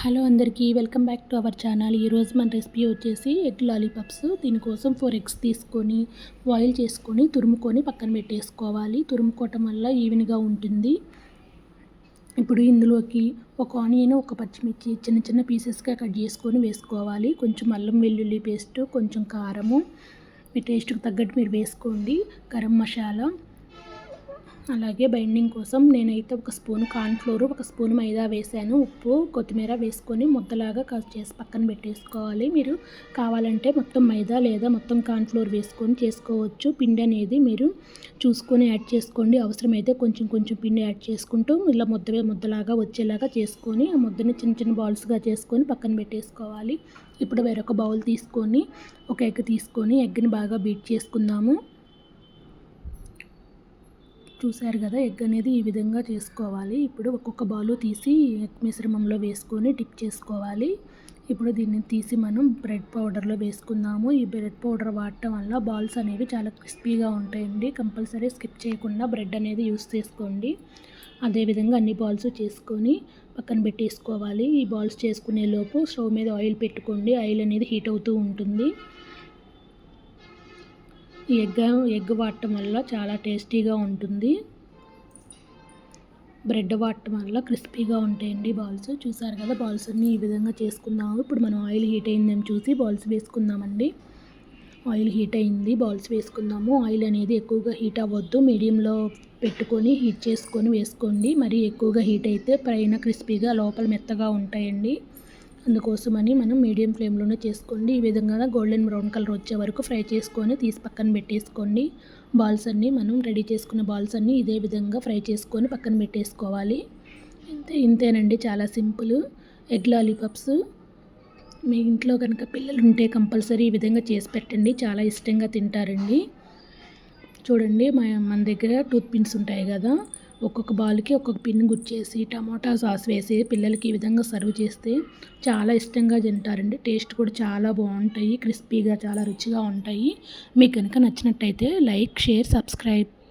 Hello అందరికీ welcome back to our channel. ఈరోజు మన రెసిపీ వచ్చేసి ఎగ్ లాలీపాప్స్. దీనికోసం ఫోర్ ఎగ్స్ తీసుకొని బాయిల్ చేసుకొని తురుముకొని పక్కన పెట్టేసుకోవాలి. తురుముకోవటం వల్ల ఈవెన్గా ఉంటుంది. ఇప్పుడు ఇందులోకి ఒక ఆనియన్ ఒక పచ్చిమిర్చి చిన్న చిన్న పీసెస్గా కట్ చేసుకొని వేసుకోవాలి. కొంచెం అల్లం వెల్లుల్లి పేస్ట్ కొంచెం కారము. మీ టేస్ట్కి తగ్గట్టు మీరు వేసుకోండి. గరం మసాలా. అలాగే బైండింగ్ కోసం నేనైతే ఒక స్పూన్ కార్న్ఫ్లోర్ ఒక స్పూన్ మైదా వేసాను. ఉప్పు కొత్తిమీర వేసుకొని ముద్దలాగా కట్ చేసి పక్కన పెట్టేసుకోవాలి. మీరు కావాలంటే మొత్తం మైదా లేదా మొత్తం కార్న్ఫ్లోర్ వేసుకొని చేసుకోవచ్చు. పిండి అనేది మీరు చూసుకొని యాడ్ చేసుకోండి. అవసరమైతే కొంచెం కొంచెం పిండి యాడ్ చేసుకుంటూ ఇలా ముద్ద ముద్దలాగా వచ్చేలాగా చేసుకొని ఆ ముద్దని చిన్న చిన్న బాల్స్గా చేసుకొని పక్కన పెట్టేసుకోవాలి. ఇప్పుడు వేరొక బౌల్ తీసుకొని ఒక ఎగ్ తీసుకొని ఎగ్ని బాగా బీట్ చేసుకుందాము. చూశారు కదా ఎగ్ అనేది ఈ విధంగా చేసుకోవాలి. ఇప్పుడు ఒక్కొక్క బాలు తీసి ఎగ్ మిశ్రమంలో వేసుకొని డిప్ చేసుకోవాలి. ఇప్పుడు దీన్ని తీసి మనం బ్రెడ్ పౌడర్లో వేసుకుందాము. ఈ బ్రెడ్ పౌడర్ వాడటం వల్ల బాల్స్ అనేవి చాలా క్రిస్పీగా ఉంటాయండి. కంపల్సరీ స్కిప్ చేయకుండా బ్రెడ్ అనేది యూస్ చేసుకోండి. అదేవిధంగా అన్ని బాల్స్ చేసుకొని పక్కన పెట్టేసుకోవాలి. ఈ బాల్స్ చేసుకునే లోపు స్టవ్ మీద ఆయిల్ పెట్టుకోండి. ఆయిల్ అనేది హీట్ అవుతూ ఉంటుంది. ఈ ఎగ్ ఎగ్ వాడటం వల్ల చాలా టేస్టీగా ఉంటుంది. బ్రెడ్ వాడటం వల్ల క్రిస్పీగా ఉంటాయండి బాల్స్. చూసారు కదా బాల్స్ అన్ని ఈ విధంగా చేసుకుందాము ఇప్పుడు మనం ఆయిల్ హీట్ అయిందని చూసి బాల్స్ వేసుకుందామండి. ఆయిల్ హీట్ అయింది బాల్స్ వేసుకుందాము. ఆయిల్ అనేది ఎక్కువగా హీట్ అవ్వద్దు. మీడియంలో పెట్టుకొని హీట్ చేసుకొని వేసుకోండి. మరి ఎక్కువగా హీట్ అయితే పైన క్రిస్పీగా లోపల మెత్తగా ఉంటాయండి. అందుకోసమని మనం మీడియం ఫ్లేమ్లోనే చేసుకోండి. ఈ విధంగా గోల్డెన్ బ్రౌన్ కలర్ వచ్చే వరకు ఫ్రై చేసుకొని తీసి పక్కన పెట్టేసుకోండి. బాల్స్ అన్నీ మనం రెడీ చేసుకున్న బాల్స్ అన్నీ ఇదే విధంగా ఫ్రై చేసుకొని పక్కన పెట్టేసుకోవాలి. ఇంతే ఇంతేనండి చాలా సింపుల్. ఎగ్ లాలీపాప్స్ మీ ఇంట్లో కనుక పిల్లలు ఉంటే కంపల్సరీ ఈ విధంగా చేసి పెట్టండి. చాలా ఇష్టంగా తింటారండి. చూడండి మన దగ్గర టూత్ పిన్స్ ఉంటాయి కదా. ఒక్కొక్క బాల్కి ఒక్కొక్క పిన్ గుచ్చేసి టమాటా సాస్ వేసి పిల్లలకి ఈ విధంగా సర్వ్ చేస్తే చాలా ఇష్టంగా తింటారండి. టేస్ట్ కూడా చాలా బాగుంటాయి క్రిస్పీగా చాలా రుచిగా ఉంటాయి. మీకు కనుక నచ్చినట్టయితే లైక్ షేర్ సబ్స్క్రైబ్.